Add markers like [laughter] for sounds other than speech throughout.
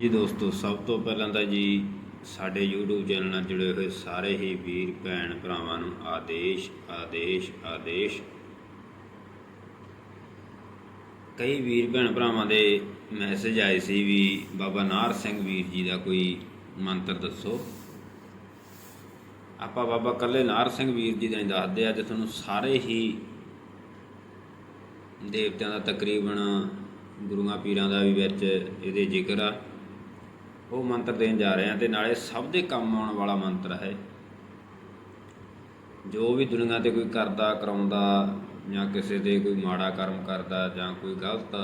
ਜੀ ਦੋਸਤੋ, ਸਭ ਤੋਂ ਪਹਿਲਾਂ ਤਾਂ ਜੀ ਸਾਡੇ YouTube ਚੈਨਲ ਨਾਲ ਜੁੜੇ ਹੋਏ ਸਾਰੇ ਹੀ ਵੀਰ, ਭੈਣ ਭਰਾਵਾਂ ਨੂੰ ਆਦੇਸ਼ ਆਦੇਸ਼ ਆਦੇਸ਼। ਕਈ ਵੀਰ, ਭੈਣ ਭਰਾਵਾਂ ਦੇ ਮੈਸੇਜ ਆਏ ਸੀ ਵੀ ਬਾਬਾ ਨਾਰ ਸਿੰਘ ਵੀਰ ਜੀ ਦਾ ਕੋਈ ਮੰਤਰ ਦੱਸੋ। ਆਪਾਂ ਬਾਬਾ ਕੱਲੇ ਨਾਰ ਸਿੰਘ ਵੀਰ ਜੀ ਦਾ ਹੀ ਦੱਸਦੇ, ਅੱਜ ਤੁਹਾਨੂੰ ਸਾਰੇ ਹੀ ਦੇਵਤਿਆਂ ਦਾ ਤਕਰੀਬਨ ਗੁਰੂਆਂ ਪੀਰਾਂ ਦਾ ਵੀ ਵਿੱਚ ਇਹਦੇ ਜ਼ਿਕਰ ਆ। ਉਹ ਮੰਤਰ ਦੇਣ ਜਾ ਰਹੇ ਹਾਂ ਤੇ ਨਾਲੇ ਸਭ ਦੇ ਕੰਮ ਆਉਣ ਵਾਲਾ ਮੰਤਰ ਹੈ। ਜੋ ਵੀ ਦੁਨੀਆ ਤੇ ਕੋਈ ਕਰਦਾ, ਕਰਾਉਂਦਾ ਜਾਂ ਕਿਸੇ ਦੇ ਕੋਈ ਮਾੜਾ ਕਰਮ ਕਰਦਾ ਜਾਂ ਕੋਈ ਗਲਤ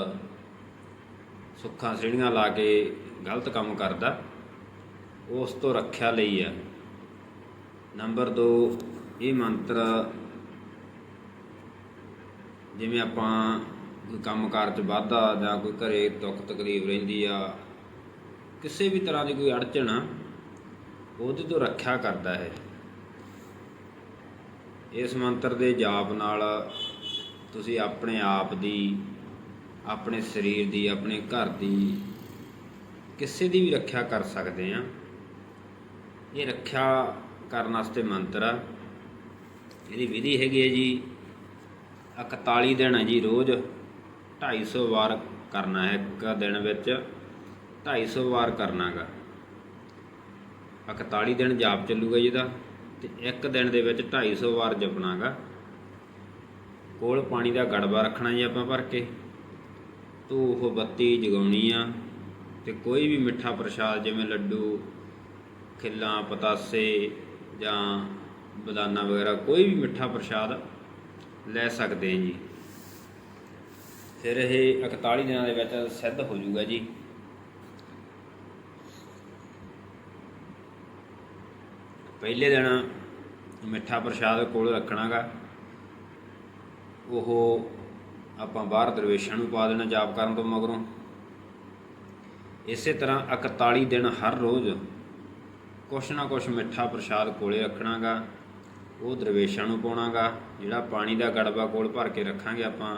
ਸੁੱਖਾਂ ਸਿਹੜੀਆਂ ਲਾ ਕੇ ਗਲਤ ਕੰਮ ਕਰਦਾ, ਉਸ ਤੋਂ ਰੱਖਿਆ ਲਈ ਆ। ਨੰਬਰ 2 ਇਹ ਮੰਤਰ ਜਿਵੇਂ ਆਪਾਂ ਕੋਈ ਕੰਮਕਾਰ 'ਚ ਵਾਧਾ ਜਾਂ ਕੋਈ ਘਰੇ ਦੁੱਖ ਤਕਲੀਫ ਰਹਿੰਦੀ ਆ ਕਿਸੇ ਵੀ ਤਰ੍ਹਾਂ ਦੀ ਕੋਈ ਅੜਚਣ ਆ ਉਹਦੇ ਤੋਂ ਰੱਖਿਆ ਕਰਦਾ ਹੈ। ਇਸ ਮੰਤਰ ਦੇ ਜਾਪ ਨਾਲ ਤੁਸੀਂ ਆਪਣੇ ਆਪ ਦੀ, ਆਪਣੇ ਸਰੀਰ ਦੀ, ਆਪਣੇ ਘਰ ਦੀ ਕਿਸੇ ਦੀ ਵੀ ਰੱਖਿਆ ਕਰ ਸਕਦੇ ਆ ਇਹ ਰੱਖਿਆ ਕਰਨ ਵਾਸਤੇ ਮੰਤਰ ਆ। ਇਹਦੀ ਵਿਧੀ ਹੈਗੀ ਹੈ ਜੀ 41 ਦਿਨ ਹੈ ਜੀ ਰੋਜ਼ 250 ਵਾਰ ਕਰਨਾ ਹੈ ਇੱਕ ਦਿਨ ਵਿੱਚ। 250 ਵਾਰ ਕਰਨਾਗਾ 41 ਦਿਨ ਜਾਪ ਚੱਲੂਗਾ ਜਿਹਦਾ ਤੇ ਇੱਕ ਦਿਨ ਦੇ ਵਿੱਚ 250 ਵਾਰ ਜਪਣਾਗਾ ਕੋਲ ਪਾਣੀ ਦਾ ਗੜਬਾ ਰੱਖਣਾ ਜੀ ਆਪਾਂ ਭਰ ਕੇ। ਤੋ ਉਹ ਬੱਤੀ ਜਗਾਉਣੀ ਆ ਤੇ ਕੋਈ ਵੀ ਮਿੱਠਾ ਪ੍ਰਸ਼ਾਦ ਜਿਵੇਂ ਲੱਡੂ, ਖਿੱਲਾਂ, ਪਤਾਸੇ ਜਾਂ ਬਦਾਨਾ ਵਗੈਰਾ ਕੋਈ ਵੀ ਮਿੱਠਾ ਪ੍ਰਸ਼ਾਦ ਲੈ ਸਕਦੇ ਹਾਂ ਜੀ। ਫਿਰ ਇਹ 41 ਦਿਨਾਂ ਦੇ ਵਿੱਚ ਸਿੱਧ ਹੋ ਜਾਊਗਾ ਜੀ। ਪਹਿਲੇ ਦਿਨ ਮਿੱਠਾ ਪ੍ਰਸ਼ਾਦ ਕੋਲ ਰੱਖਣਾਗਾ। ਉਹ ਆਪਾਂ ਬਾਹਰ ਦਰਵੇਸ਼ਾਂ ਨੂੰ ਪਾ ਦੇਣਾ ਜਾਪ ਕਰਨ ਤੋਂ ਮਗਰੋਂ। ਇਸੇ ਤਰ੍ਹਾਂ 41 ਦਿਨ ਹਰ ਰੋਜ਼ ਕੁਛ ਨਾ ਕੁਛ ਮਿੱਠਾ ਪ੍ਰਸ਼ਾਦ ਕੋਲੇ ਰੱਖਣਾਗਾ, ਉਹ ਦਰਵੇਸ਼ਾਂ ਨੂੰ ਪਾਉਣਾਗਾ, ਜਿਹੜਾ ਪਾਣੀ ਦਾ ਗੜਬਾ ਕੋਲ ਭਰ ਕੇ ਰੱਖਾਂਗੇ ਆਪਾਂ।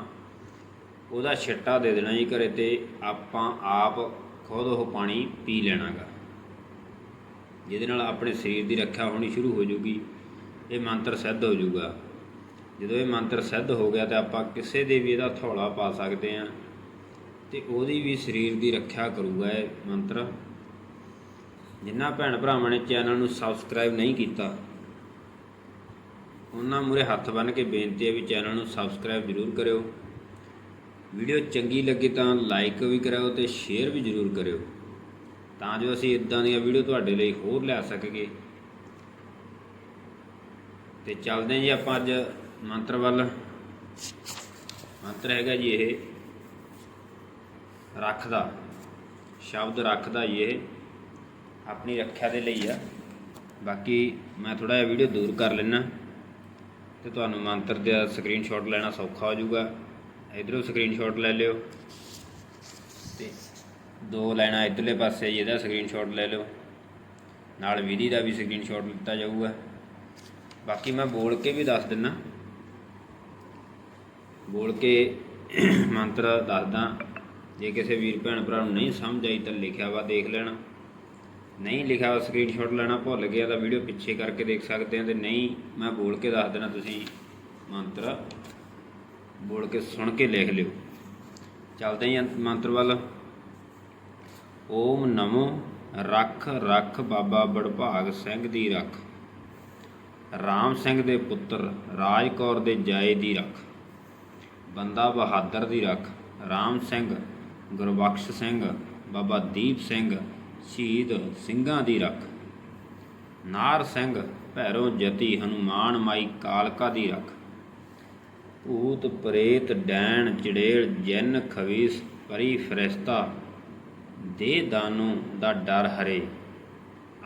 ਉਹਦਾ ਛਿੱਟਾ ਦੇ ਦੇਣਾ ਜੀ ਘਰੇ ਤੇ ਆਪਾਂ ਆਪ ਖੁਦ ਉਹ ਪਾਣੀ ਪੀ ਲੈਣਾਗਾ। ਜਿਹਦੇ ਨਾਲ ਆਪਣੇ ਸਰੀਰ ਦੀ ਰੱਖਿਆ ਹੋਣੀ ਸ਼ੁਰੂ ਹੋ ਜੂਗੀ, ਇਹ ਮੰਤਰ ਸਿੱਧ ਹੋ ਜੂਗਾ। ਜਦੋਂ ਇਹ ਮੰਤਰ ਸਿੱਧ ਹੋ ਗਿਆ ਤਾਂ ਆਪਾਂ ਕਿਸੇ ਦੇ ਵੀ ਇਹਦਾ ਥੌਲਾ ਪਾ ਸਕਦੇ ਹਾਂ ਤੇ ਉਹਦੀ ਵੀ ਸਰੀਰ ਦੀ ਰੱਖਿਆ ਕਰੂਗਾ ਇਹ ਮੰਤਰ। ਜਿਨ੍ਹਾਂ ਭੈਣ ਭਰਾਵਾਂ ਨੇ ਚੈਨਲ ਨੂੰ ਸਬਸਕ੍ਰਾਈਬ ਨਹੀਂ ਕੀਤਾ, ਉਹਨਾਂ ਮੂਰੇ ਹੱਥ ਬੰਨ੍ਹ ਕੇ ਬੇਨਤੀ ਹੈ ਵੀ ਚੈਨਲ ਨੂੰ ਸਬਸਕ੍ਰਾਈਬ ਜ਼ਰੂਰ ਕਰਿਓ। ਵੀਡੀਓ ਚੰਗੀ ਲੱਗੇ ਤਾਂ ਲਾਈਕ ਵੀ ਕਰਿਓ ਤੇ ਸ਼ੇਅਰ ਵੀ ਜ਼ਰੂਰ ਕਰਿਓ। ਤਾਂ ਜੋ ਅਸੀਂ ਇਦਾਂ ਦੀਆਂ ਵੀਡੀਓ ਤੁਹਾਡੇ ਲਈ ਹੋਰ ਲਿਆ ਸਕੀਏ। ਤੇ ਚੱਲਦੇ ਹਾਂ ਜੀ ਆਪਾਂ ਅੱਜ ਮੰਤਰ ਵੱਲ। ਮੰਤਰ ਹੈਗਾ ਜੀ ਇਹ, ਰੱਖਦਾ, ਸ਼ਬਦ ਰੱਖਦਾ ਜੀ ਇਹ, ਆਪਣੀ ਰੱਖਿਆ ਦੇ ਲਈ ਆ। ਬਾਕੀ ਮੈਂ ਥੋੜਾ ਜਿਹਾ ਵੀਡੀਓ ਦੂਰ ਕਰ ਲੈਣਾ ਤੇ ਤੁਹਾਨੂੰ ਮੰਤਰ ਦਾ ਸਕਰੀਨਸ਼ਾਟ ਲੈਣਾ ਸੌਖਾ ਹੋ ਜਾਊਗਾ। ਇਧਰੋਂ ਸਕਰੀਨਸ਼ਾਟ ਲੈ ਲਿਓ। ਤੇ ਦੋ ਲਾਈਨਾਂ ਇਧਰਲੇ ਪਾਸੇ ਜੀ, ਇਹਦਾ ਸਕਰੀਨਸ਼ਾਟ ਲੈ ਲਿਓ। ਨਾਲ ਵਿਧੀ ਦਾ ਵੀ ਸਕਰੀਨਸ਼ਾਟ ਲਿੱਤਾ ਜਾਊਗਾ। ਬਾਕੀ ਮੈਂ ਬੋਲ ਕੇ ਵੀ ਦੱਸ ਦਿੰਨਾ। ਬੋਲ ਕੇ [clears throat] ਮੰਤਰ ਦੱਸਦਾ। ਜੇ ਕਿਸੇ ਵੀਰ ਭੈਣ ਭਰਾ ਨੂੰ ਨਹੀਂ ਸਮਝ ਆਈ ਤਾਂ ਲਿਖਿਆ ਵਾ, ਦੇਖ ਲੈਣਾ। ਨਹੀਂ ਲਿਖਿਆ ਵਾ ਸਕਰੀਨਸ਼ਾਟ ਲੈਣਾ, ਭੁੱਲ ਗਿਆ ਤਾਂ ਵੀਡੀਓ ਪਿੱਛੇ ਕਰਕੇ ਦੇਖ ਸਕਦੇ ਆ। ਤੇ ਨਹੀਂ, ਮੈਂ ਬੋਲ ਕੇ ਦੱਸ ਦੇਣਾ ਤੁਸੀਂ ਮੰਤਰ। ਬੋਲ ਕੇ ਸੁਣ ਕੇ ਲਿਖ ਲਿਓ। ਚੱਲਦੇ ਹਾਂ ਮੰਤਰ ਵੱਲ। ਓਮ ਨਮੋ ਰੱਖ ਰੱਖ ਬਾਬਾ ਬੜਭਾਗ ਸਿੰਘ ਦੀ ਰੱਖ। ਰਾਮ ਸਿੰਘ ਦੇ ਪੁੱਤਰ ਰਾਜ ਕੌਰ ਦੇ ਜਾਏ ਦੀ ਰੱਖ। ਬੰਦਾ ਬਹਾਦਰ ਦੀ ਰੱਖ। ਰਾਮ ਸਿੰਘ, ਗੁਰਬਖਸ਼ ਸਿੰਘ, ਬਾਬਾ ਦੀਪ ਸਿੰਘ, ਸ਼ਹੀਦ ਸਿੰਘਾਂ ਦੀ ਰੱਖ। ਨਾਰ ਸਿੰਘ, ਭੈਰੋ ਜਤੀ ਹਨੂਮਾਨ ਮਾਈ ਕਾਲਕਾ ਦੀ ਰੱਖ। ਭੂਤ ਪ੍ਰੇਤ ਡੈਣ ਚੜੇਲ ਜਿੰਨ ਖਵੀਸ ਪਰੀ ਫਰਿਸ਼ਤਾ ਦੇ ਦਾਨੂ ਦਾ ਡਰ ਹਰੇ।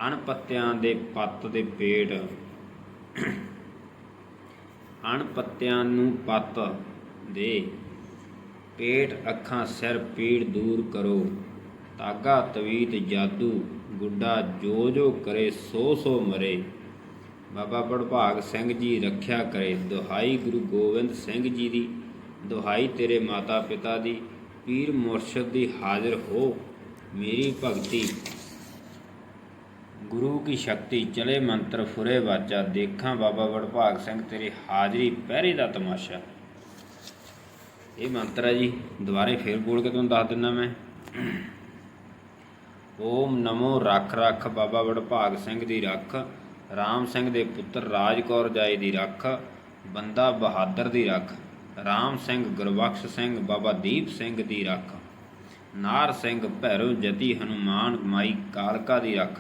ਅਣ ਪੱਤਿਆਂ ਦੇ ਪੱਤ ਦੇ ਪੇਟ ਅਣ ਪੱਤਿਆਂ ਨੂੰ ਪੱਤ ਦੇ ਪੇਟ ਅੱਖਾਂ ਸਿਰ ਪੀੜ ਦੂਰ ਕਰੋ। ਤਾਗਾ ਤਵੀਤ, ਜਾਦੂ, ਗੁੱਡਾ ਜੋ ਜੋ ਕਰੇ ਸੋ ਸੋ ਮਰੇ। ਬਾਬਾ ਬੜਭਾਗ ਸਿੰਘ ਜੀ ਰੱਖਿਆ ਕਰੇ। ਦੁਹਾਈ ਗੁਰੂ ਗੋਬਿੰਦ ਸਿੰਘ ਜੀ ਦੀ ਦੁਹਾਈ ਤੇਰੇ ਮਾਤਾ ਪਿਤਾ ਦੀ। ਪੀਰ ਮੁਰਸ਼ਿਦ ਦੀ ਹਾਜ਼ਰ ਹੋ। ਮੇਰੀ ਭਗਤੀ। ਗੁਰੂ ਕੀ ਸ਼ਕਤੀ? ਚਲੇ ਮੰਤਰ ਫੁਰੇ ਵਾਜਾ ਦੇਖਾਂ ਬਾਬਾ ਵਡਭਾਗ ਸਿੰਘ ਤੇਰੀ ਹਾਜ਼ਰੀ, ਪਹਿਰੇ ਦਾ ਤਮਾਸ਼ਾ। ਇਹ ਮੰਤਰ ਹੈ ਜੀ, ਦੁਬਾਰੇ ਫੇਰ ਬੋਲ ਕੇ ਤੁਹਾਨੂੰ ਦੱਸ ਦਿੰਦਾ ਮੈਂ। ਓਮ ਨਮੋ ਰੱਖ ਰੱਖ ਬਾਬਾ ਵਡਭਾਗ ਸਿੰਘ ਦੀ ਰੱਖ, ਰਾਮ ਸਿੰਘ ਦੇ ਪੁੱਤਰ ਰਾਜ ਕੌਰ ਜਾਏ ਦੀ ਰੱਖ, ਬੰਦਾ ਬਹਾਦਰ ਦੀ ਰੱਖ, ਰਾਮ ਸਿੰਘ ਗੁਰਬਖਸ਼ ਸਿੰਘ ਬਾਬਾ ਦੀਪ ਸਿੰਘ ਦੀ ਰੱਖ। ਨਾਰ ਸਿੰਘ ਭੈਰੋ ਜਤੀ ਹਨੂਮਾਨ ਮਾਈ ਕਾਲਕਾ ਦੀ ਰੱਖ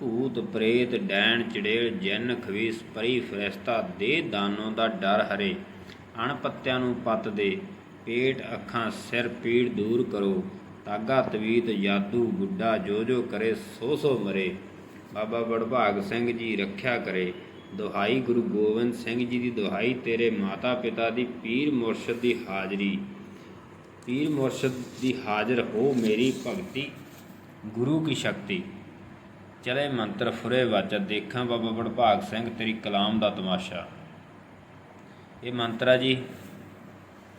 ਭੂਤ, ਪ੍ਰੇਤ, ਡੈਣ, ਚੜੇਲ, ਜਿੰਨ, ਖਵੀਸ, ਪਰੀ, ਫਰਿਸ਼ਤਾ ਦੇ ਦਾਨੋਂ ਦਾ ਡਰ ਹਰੇ। ਅਣਪੱਤਿਆਂ ਨੂੰ ਪੱਤ ਦੇ। ਪੇਟ, ਅੱਖਾਂ, ਸਿਰ ਪੀੜ ਦੂਰ ਕਰੋ। ਤਾਗਾ, ਤਵੀਤ, ਜਾਦੂ ਗੁੱਡਾ ਜੋ ਜੋ ਕਰੇ ਸੋ ਸੋ ਮਰੇ। ਬਾਬਾ ਬੜਭਾਗ ਸਿੰਘ ਜੀ ਰੱਖਿਆ ਕਰੇ। ਦੁਹਾਈ ਗੁਰੂ ਗੋਬਿੰਦ ਸਿੰਘ ਜੀ ਦੀ ਦੁਹਾਈ ਤੇਰੇ ਮਾਤਾ ਪਿਤਾ ਦੀ ਪੀਰ ਮੁਰਸ਼ਦ ਦੀ ਹਾਜ਼ਰੀ। ਪੀਰ ਮੁਰਸ਼ਿਦ ਦੀ ਹਾਜ਼ਰ ਹੋ ਮੇਰੀ ਭਗਤੀ, ਗੁਰੂ ਕੀ ਸ਼ਕਤੀ। ਚਲੇ ਮੰਤਰ ਫੁਰੇ ਵਾਜਾ ਦੇਖਾਂ ਬਾਬਾ ਬੜਭਾਗ ਸਿੰਘ ਤੇਰੀ ਕਲਾਮ ਦਾ ਤਮਾਸ਼ਾ। ਇਹ ਮੰਤਰ ਆ ਜੀ,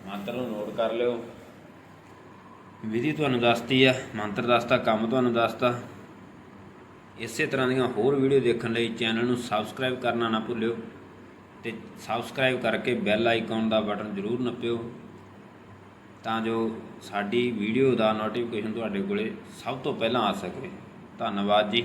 ਮੰਤਰ ਨੂੰ ਨੋਟ ਕਰ ਲਿਓ। ਵਿਧੀ ਤੁਹਾਨੂੰ ਦੱਸਤੀ ਆ, ਮੰਤਰ ਦੱਸਤਾ, ਕੰਮ ਤੁਹਾਨੂੰ ਦੱਸਤਾ। ਇਸੇ ਤਰ੍ਹਾਂ ਦੀਆਂ ਹੋਰ ਵੀਡੀਓ ਦੇਖਣ ਲਈ ਚੈਨਲ ਨੂੰ ਸਬਸਕ੍ਰਾਈਬ ਕਰਨਾ ਨਾ ਭੁੱਲਿਓ ਤੇ ਸਬਸਕ੍ਰਾਈਬ ਕਰਕੇ ਬੈਲ ਆਈਕਨ ਦਾ ਬਟਨ ਜ਼ਰੂਰ ਨੱਪਿਓ। ਤਾਂ ਜੋ ਸਾਡੀ ਵੀਡੀਓ ਦਾ ਨੋਟੀਫਿਕੇਸ਼ਨ ਤੁਹਾਡੇ ਕੋਲੇ ਸਭ ਤੋਂ ਪਹਿਲਾਂ ਆ ਸਕੇ। ਧੰਨਵਾਦ ਜੀ।